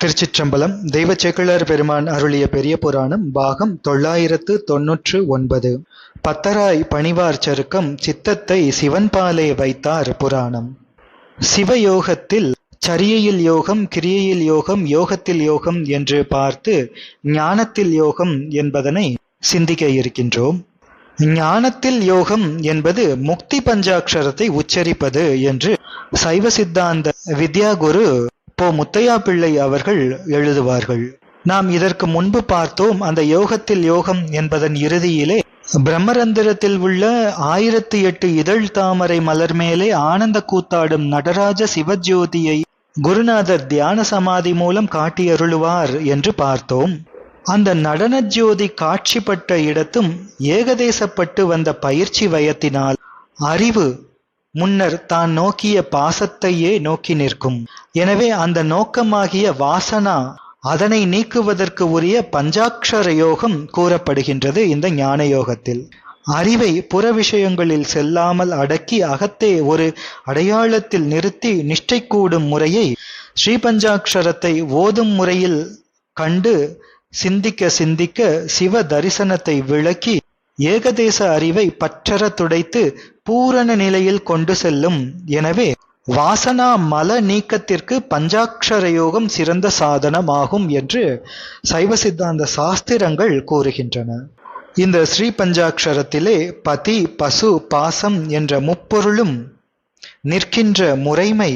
திருச்சிற்றம்பலம் தெய்வ பெருமான் அருளிய பெரிய புராணம் பாகம் தொள்ளாயிரத்து தொன்னூற்று ஒன்பது. பத்தராய் பணிவார் சருக்கம் சித்தத்தை சிவன்பாலே வைத்தார் புராணம். சிவயோகத்தில் சரியையில் யோகம் கிரியையில் யோகம் யோகத்தில் யோகம் என்று பார்த்து ஞானத்தில் யோகம் என்பதனை சிந்திக்க இருக்கின்றோம். ஞானத்தில் யோகம் என்பது முக்தி பஞ்சாட்சரத்தை உச்சரிப்பது என்று சைவ சித்தாந்த வித்யாகுரு போ முத்தையா பிள்ளை அவர்கள் எழுதுவார்கள் நாம் இதற்கு முன்பு பார்த்தோம் அந்த யோகத்தில் யோகம் என்பதன் இறுதியிலே பிரம்மரந்திரத்தில் உள்ள ஆயிரத்தி எட்டு இதழ் தாமரை மலர் மேலே ஆனந்த கூத்தாடும் நடராஜ சிவஜோதியை குருநாதர் தியான சமாதி மூலம் காட்டியருளுவார் என்று பார்த்தோம். அந்த நடன ஜோதி காட்சிப்பட்ட இடத்தும் ஏகதேசப்பட்டு வந்த பயிற்சி வயத்தினால் அறிவு முன்னர் தான் நோக்கிய பாசத்தையே நோக்கி நிற்கும். எனவே அந்த நோக்கமாகிய வாசனா அதனை நீக்குவதற்கு உரிய பஞ்சாட்சர யோகம் கூறப்படுகின்றது இந்த ஞான யோகத்தில் அறிவை புற விஷயங்களில் செல்லாமல் அடக்கி அகத்தே ஒரு அடையாளத்தில் நிறுத்தி நிஷ்டை கூடும் முறையை ஸ்ரீபஞ்சாட்சரத்தை ஓதும் முறையில் கண்டு சிந்திக்க சிந்திக்க சிவ தரிசனத்தை விளக்கி ஏகதேச அறிவை பற்றற துடைத்து பூரண நிலையில் கொண்டு செல்லும். எனவே வாசனா மல நீக்கத்திற்கு பஞ்சாட்சர யோகம் சிறந்த சாதனமாகும் என்று சைவ சித்தாந்த சாஸ்திரங்கள் கூறுகின்றன. இந்த ஸ்ரீ பஞ்சாட்சரத்திலே பதி பசு பாசம் என்ற முப்பொருளும் நிற்கின்ற முறைமை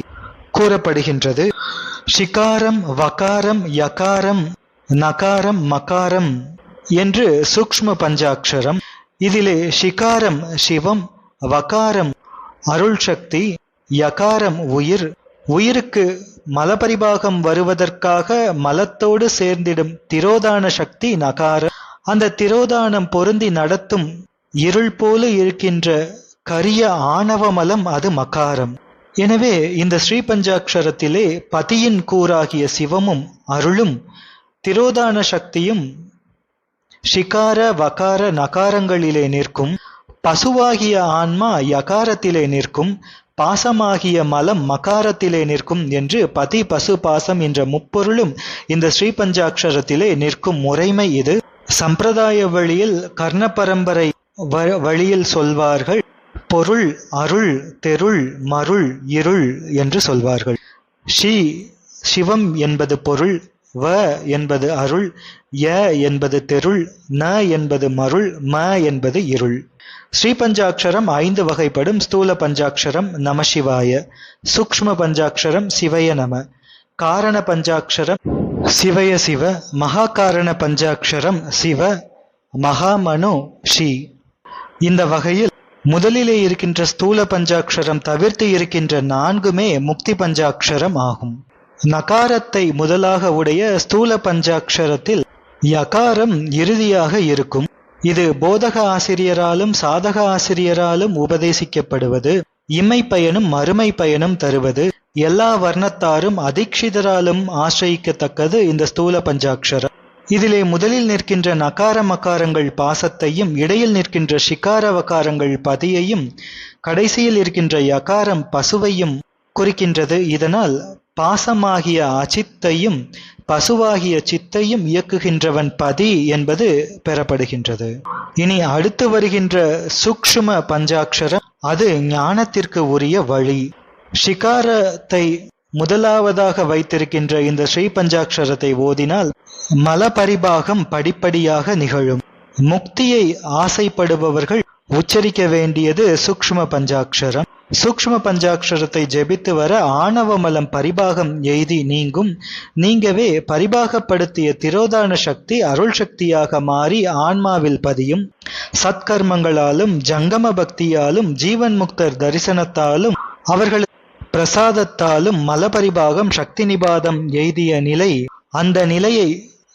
கூறப்படுகின்றது. ஷிகாரம் வகாரம் யகாரம் நகாரம் மகாரம் என்று சூக்ஷ்ம பஞ்சாட்சரம் இதிலே ஷிகாரம் சிவம் வகாரம் அருள் சக்தி யகாரம் உயிர். உயிருக்கு மலபரிபாகம் வருவதற்காக மலத்தோடு சேர்ந்திடும் திரோதான சக்தி நகாரம். அந்த திரோதானம் பொருந்தி நடத்தும் இருள் போல இருக்கின்ற கரிய ஆணவ மலம் அது மகாரம். எனவே இந்த ஸ்ரீ பஞ்சாட்சரத்திலே பதியின் கூறாகிய சிவமும் அருளும் திரோதான சக்தியும் ஷிகார வகார நகாரங்களிலே நிற்கும் பசுவாகிய ஆன்மா யகாரத்திலே நிற்கும் பாசமாகிய மலம் மகாரத்திலே நிற்கும் என்று பதி பசு பாசம் என்ற முப்பொருளும் இந்த ஸ்ரீபஞ்சாட்சரத்திலே நிற்கும் முறைமை இது. சம்பிரதாய வழியில் கர்ண பரம்பரை வழியில் சொல்வார்கள். பொருள் அருள் தெருள் மருள் இருள் என்று சொல்வார்கள். ஸ்ரீ சிவம் என்பது பொருள். வ என்பது அருள் ய என்பது தெருள் ந என்பது மருள் ம என்பது இருள். ஸ்ரீ பஞ்சாட்சரம் ஐந்து வகைப்படும் ஸ்தூல பஞ்சாட்சரம் நம சிவாய சூக்ஷ்ம பஞ்சாட்சரம் சிவய நம காரண பஞ்சாட்சரம் சிவய சிவ மகா காரண பஞ்சாட்சரம் சிவ மகாமனு ஷி இந்த வகையில் முதலிலே இருக்கின்ற ஸ்தூல பஞ்சாட்சரம் தவிர்த்து இருக்கின்ற நான்குமே முக்தி பஞ்சாட்சரம் ஆகும். நகாரத்தை முதலாக உடைய ஸ்தூல பஞ்சாட்சரத்தில் யகாரம் இறுதியாக இருக்கும். இது போதக ஆசிரியராலும் சாதக ஆசிரியராலும் உபதேசிக்கப்படுவது இம்மை பயனும் மறுமை பயனும் தருவது எல்லா வர்ணத்தாரும் அதீட்சிதராலும் ஆசிரியிக்கத்தக்கது இந்த ஸ்தூல பஞ்சாட்சரம். இதிலே முதலில் நிற்கின்ற நகார மகாரங்கள் பாசத்தையும் இடையில் நிற்கின்ற ஷிகார வகாரங்கள் பதியையும் கடைசியில் இருக்கின்ற யகாரம் பசுவையும் குறிக்கின்றது. இதனால் பாசமாகிய அச்சித்தையும் பசுவாகிய சித்தையும் இயக்குகின்றவன் பதி என்பது பெறப்படுகின்றது. இனி அடுத்து வருகின்ற சூக்ஷ்ம பஞ்சாட்சரம் அது ஞானத்திற்கு உரிய வழி. ஷிகாரத்தை முதலாவதாக வைத்திருக்கின்ற இந்த ஸ்ரீ பஞ்சாட்சரத்தை ஓதினால் மலபரிபாகம் படிப்படியாக நிகழும். முக்தியை ஆசைப்படுபவர்கள் உச்சரிக்க வேண்டியது சூக்ஷ்ம பஞ்சாட்சரம். சூக்ஷ்ம பஞ்சாட்சரத்தை ஜெபித்து வர ஆணவ மலம் பரிபாகம் எய்தி நீங்கும். நீங்கவே பரிபாகப்படுத்திய திரோதான சக்தி அருள் சக்தியாக மாறி ஆன்மாவில் பதியும். சத்கர்மங்களாலும் ஜங்கம பக்தியாலும் ஜீவன் முக்தர் தரிசனத்தாலும் அவர்கள் பிரசாதத்தாலும் மலபரிபாகம் சக்தி நிபாதம் எய்திய நிலை அந்த நிலையை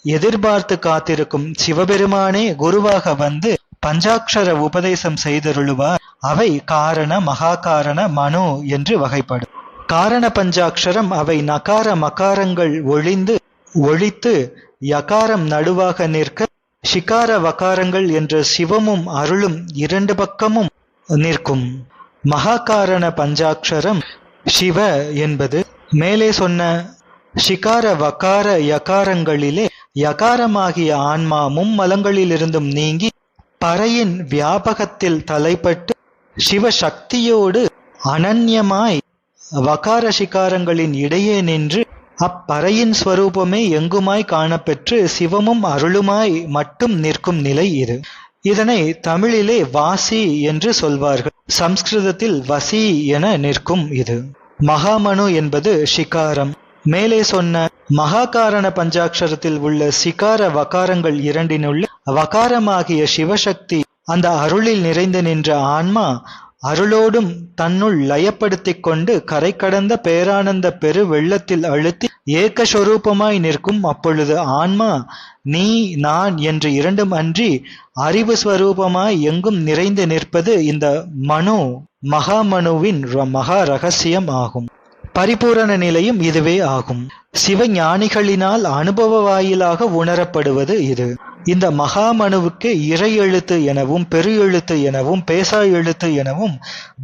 எதிர்பார்த்து காத்திருக்கும் சிவபெருமானே குருவாக வந்து பஞ்சாட்சர உபதேசம் செய்தருளுவார். அவை காரண மகாகாரண மனு என்று வகைப்படும். காரண பஞ்சாட்சரம் அவை நகார மகாரங்கள் ஒழிந்து ஒழித்து யகாரம் நடுவாக நிற்க ஷிகார வகாரங்கள் என்ற சிவமும் அருளும் இரண்டு பக்கமும் நிற்கும். மகாகாரண பஞ்சாட்சரம் சிவ என்பது மேலே சொன்ன ஷிகார வகார யகாரங்களிலே யகாரமாகிய ஆன்மா மும்மலங்களிலிருந்தும் நீங்கி பறையின் வியாபகத்தில் தலைப்பட்டு சிவசக்தியோடு அனன்யமாய் வகார சிகாரங்களின் இடையே நின்று அப்பறையின் ஸ்வரூபமே எங்குமாய் காணப்பெற்று சிவமும் அருளுமாய் மட்டும் நிற்கும் நிலை இது. இதனை தமிழிலே வாசி என்று சொல்வார்கள். சம்ஸ்கிருதத்தில் வசி என நிற்கும் இது. மகாமனு என்பது ஷிகாரம் மேலே சொன்ன மகாகாரண பஞ்சாட்சரத்தில் உள்ள சிகார வகாரங்கள் இரண்டினுள்ள வகாரமாகிய சிவசக்தி அந்த அருளில் நிறைந்து நின்ற ஆன்மா அருளோடும் தன்னுள் லயப்படுத்திக் கொண்டு கரை கடந்த பேரானந்த பெரு வெள்ளத்தில் அழுத்தி ஏக்கஸ்வரூபமாய் நிற்கும் அப்பொழுது ஆன்மா நீ நான் என்று இரண்டும் அன்றி அறிவு ஸ்வரூபமாய் எங்கும் நிறைந்து நிற்பது இந்த மனு மகாமனுவின் மகா ரகசியம் ஆகும். பரிபூரண நிலையும் இதுவே ஆகும். சிவஞானிகளினால் அனுபவ வாயிலாக உணரப்படுவது இது. இந்த மகாமனுவுக்கு இறை எழுத்து எனவும் பெரு எழுத்து எனவும் பேசா எழுத்து எனவும்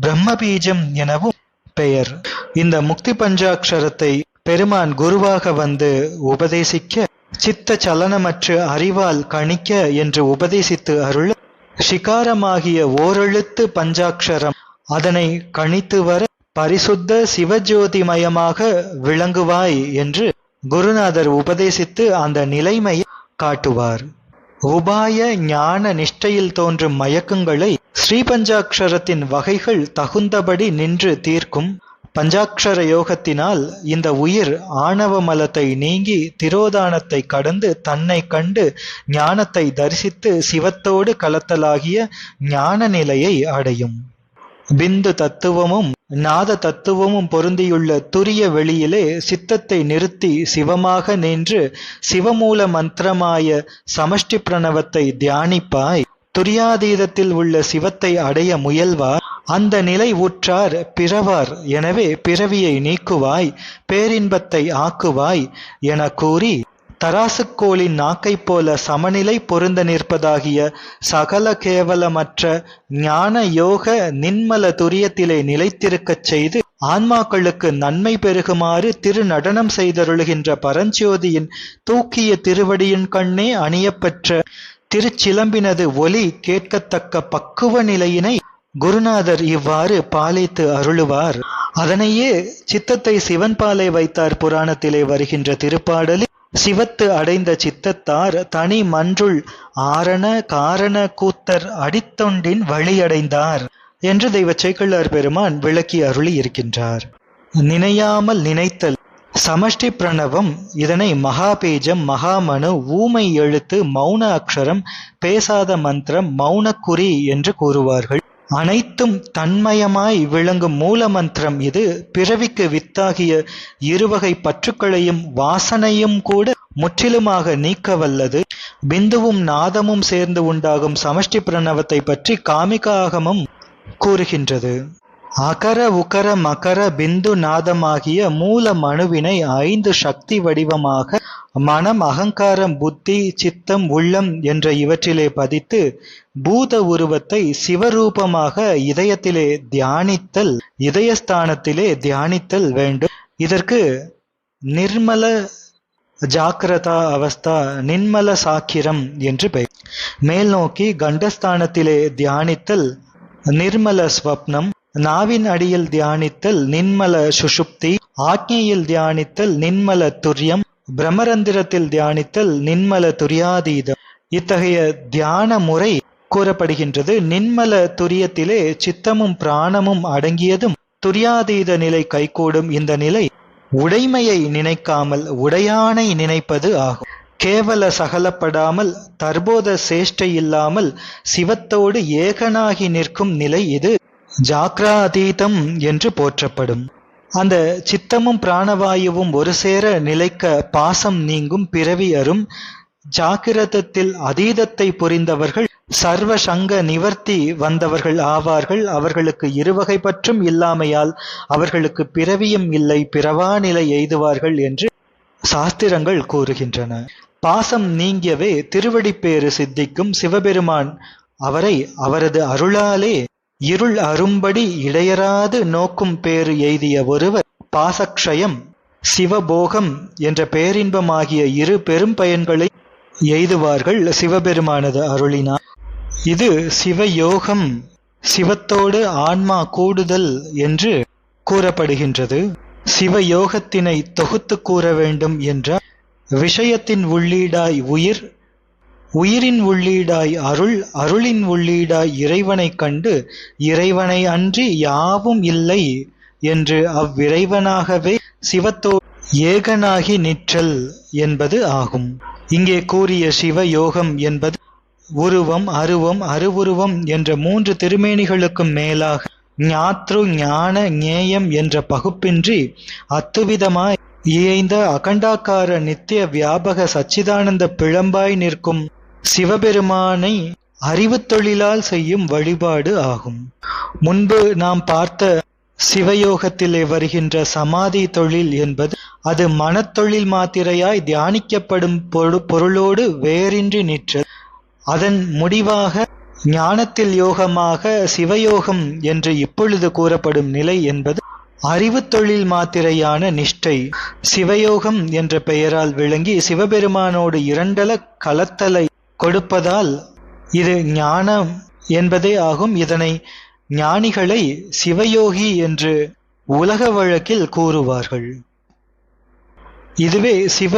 பிரம்மபீஜம் எனவும் பெயர். இந்த முக்தி பஞ்சாட்சரத்தை பெருமான் குருவாக வந்து உபதேசிக்க சித்த சலனமற்று அறிவால் கணிக்க என்று உபதேசித்து அருள் ஷிகாரமாகிய ஓரெழுத்து பஞ்சாட்சரம் அதனை கணித்து வர பரிசுத்த சிவஜோதிமயமாக விளங்குவாய் என்று குருநாதர் உபதேசித்து அந்த நிலைமையை காட்டுவார். உபாய ஞான நிஷ்டையில் தோன்றும் மயக்கங்களை ஸ்ரீபஞ்சாட்சரத்தின் வகைகள் தகுந்தபடி நின்று தீர்க்கும். பஞ்சாட்சர யோகத்தினால் இந்த உயிர் ஆணவ மலத்தை நீங்கி திரோதானத்தை கடந்து தன்னை கண்டு ஞானத்தை தரிசித்து சிவத்தோடு கலத்தலாகிய ஞான நிலையை அடையும். பிந்து தத்துவமும் நாத தத்துவமும் பொருந்தியுள்ள துரிய வெளியிலே சித்தத்தை நிறுத்தி சிவமாக நின்று சிவமூல மந்திரமாய சமஷ்டி பிரணவத்தை தியானிப்பாய். துரியாதீதத்தில் உள்ள சிவத்தை அடைய முயல்வார். அந்த நிலை உற்றார் பிறவார். எனவே பிறவியை நீக்குவாய் பேரின்பத்தை ஆக்குவாய் என கூறி தராசுக்கோளின் நாக்கைப் போல சமநிலை பொருந்த நிற்பதாகிய சகல கேவலமற்ற ஞான யோக நின்மல துரியத்திலே நிலைத்திருக்கச் செய்து ஆன்மாக்களுக்கு நன்மை பெருகுமாறு திருநடனம் செய்தருளுகின்ற பரஞ்சோதியின் தூக்கிய திருவடியின் கண்ணே அணியப்பெற்ற திருச்சிலம்பினது ஒலி கேட்கத்தக்க பக்குவ நிலையினை குருநாதர் இவ்வாறு பாலித்து அருளுவார். அதனையே சித்தத்தை சிவன்பாலை வைத்தார் புராணத்திலே வருகின்ற திருப்பாடலில் சிவத்து அடைந்த சித்தத்தார் தனி மன்றுள் ஆரண காரண கூத்தர் அடித்தொண்டின் வழியடைந்தார் என்று தெய்வ சேக்கிழார் பெருமான் விளக்கி அருளி இருக்கின்றார். நினையாமல் நினைத்தல். சமஷ்டி பிரணவம் இதனை மகாபேஜம் மகாமனு ஊமை எழுத்து மௌன அக்ஷரம் பேசாத மந்திரம் மௌனக்குறி என்று கூறுவார்கள். அனைத்தும் தன்மயமாய் விளங்கும் மூல மந்திரம் இது. பிறவிக்கு வித்தாகிய இருவகை பற்றுக்களையும் வாசனையும் கூட முற்றிலுமாக நீக்க வல்லது பிந்துவும் நாதமும் சேர்ந்து உண்டாகும் சமஷ்டி பிரணவத்தை பற்றி காமிகாகமம் கூறுகின்றது. அகர உகர மகர பிந்து நாதமாகிய மூல மனுவினை ஐந்து சக்தி வடிவமாக மனம் அகங்காரம் புத்தி சித்தம் உள்ளம் என்ற இவற்றிலே பதித்து பூத உருவத்தை சிவரூபமாக இதயத்திலே தியானித்தல் இதயஸ்தானத்திலே தியானித்தல் வேண்டும். இதற்கு நிர்மல ஜாக்கிரதா அவஸ்தா நின்மல சாக்கிரம் என்று பெயர். மேல் நோக்கி கண்டஸ்தானத்திலே தியானித்தல் நிர்மல ஸ்வப்னம் நாவின் அடியில் தியானித்தல் நின்மல சுஷுப்தி ஆக்ஞையில் தியானித்தல் நின்மல துரியம் பிரமரந்திரத்தில் தியானித்தல் நின்மல துரியாதீதம் இத்தகைய தியான முறை கூறப்படுகின்றது. நின்மல துரியத்திலே சித்தமும் பிராணமும் அடங்கியதும் துரியாதீத நிலை கைகூடும் இந்த நிலை உடைமையை நினைக்காமல் உடையானை நினைப்பது ஆகும். கேவல சகலப்படாமல் தற்போத சேஷ்டை இல்லாமல் சிவத்தோடு ஏகனாகி நிற்கும் நிலை இது. ஜாக்ராதீதம் என்று போற்றப்படும். அந்த சித்தமும் பிராணவாயுவும் ஒரு சேர நிலைக்க பாசம் நீங்கும் பிறவி அரும் ஜாக்கிரதத்தில் அதீதத்தை புரிந்தவர்கள் சர்வ சங்க நிவர்த்தி வந்தவர்கள் ஆவார்கள். அவர்களுக்கு இருவகை பற்றும் இல்லாமையால் அவர்களுக்கு பிறவியும் இல்லை பிறவா நிலை எய்துவார்கள் என்று சாஸ்திரங்கள் கூறுகின்றன. பாசம் நீங்கியவே திருவடிப்பேறு சித்திக்கும் சிவபெருமான் அவரை அவரது அருளாலே இருள் அரும்படி இடையராது நோக்கும் பேறு எய்திய ஒருவர் பாசக்ஷயம் சிவபோகம் என்ற பேரின்பமாகிய இரு பெரும் பயன்களை எய்துவார்கள் சிவபெருமானது அருளினார். இது சிவயோகம் சிவத்தோடு ஆன்மா கூடுதல் என்று கூறப்படுகின்றது. சிவயோகத்தினை தொகுத்து கூற வேண்டும் என்றால் விஷயத்தின் உள்ளீடாய் உயிர் உயிரின் உள்ளீடாய் அருள் அருளின் உள்ளீடாய் இறைவனைக் கண்டு இறைவனை அன்றி யாவும் இல்லை என்று அவ்விறைவனாகவே சிவத்தோ ஏகனாகி நிற்றல் என்பது ஆகும். இங்கே கூறிய சிவ யோகம் என்பது உருவம் அருவம் அருவுருவம் என்ற மூன்று திருமேனிகளுக்கும் மேலாக ஞாத்ரு ஞான ஞேயம் என்ற பகுப்பின்றி அத்துவிதமாய் இயைந்த அகண்டாக்கார நித்திய வியாபக சச்சிதானந்த பிழம்பாய் நிற்கும் சிவபெருமானை அறிவுத் தொழிலால் செய்யும் வழிபாடு ஆகும். முன்பு நாம் பார்த்த சிவயோகத்திலே வருகின்ற சமாதி தொழில் என்பது அது மனத்தொழில் மாத்திரையாய் தியானிக்கப்படும் பொருளோடு வேறின்றி நிற்றது அதன் முடிவாக ஞானத்தில் யோகமாக சிவயோகம் என்று இப்பொழுது கூறப்படும் நிலை என்பது அறிவுத் தொழில் மாத்திரையான நிஷ்டை. சிவயோகம் என்ற பெயரால் விளங்கி சிவபெருமானோடு இரண்டல கலத்தலை கொடுப்பதால் இது ஞானம் என்பதே ஆகும். இதனை ஞானிகளை சிவயோகி என்று உலக வழக்கில் கூறுவார்கள். இதுவே சிவ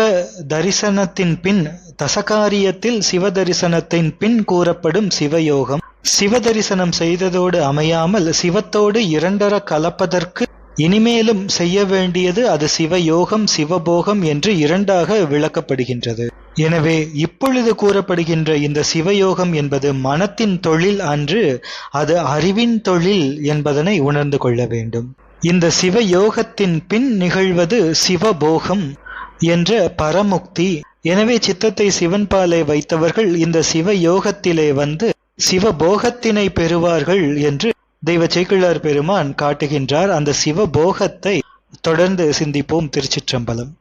தரிசனத்தின் பின் தசகாரியத்தில் சிவ தரிசனத்தின் பின் கூறப்படும் சிவயோகம். சிவ தரிசனம் செய்ததோடு அமையாமல் சிவத்தோடு இரண்டர கலப்பதற்கு இனிமேலும் செய்ய வேண்டியது அது சிவயோகம் சிவபோகம் என்று இரண்டாக விளக்கப்படுகின்றது. எனவே இப்பொழுது கூறப்படுகின்ற இந்த சிவயோகம் என்பது மனத்தின் தொழில் அன்று அது அறிவின் தொழில் என்பதனை உணர்ந்து கொள்ள வேண்டும். இந்த சிவயோகத்தின் பின் நிகழ்வது சிவபோகம் என்ற பரமுக்தி. எனவே சித்தத்தை சிவன்பாலை வைத்தவர்கள் இந்த சிவயோகத்திலே வந்து சிவபோகத்தினை பெறுவார்கள் என்று தெய்வ சேக்கிழார் பெருமான் காட்டுகின்றார் அந்த சிவபோகத்தை தொடர்ந்து சிந்திப்போம் திருச்சிற்றம்பலம்.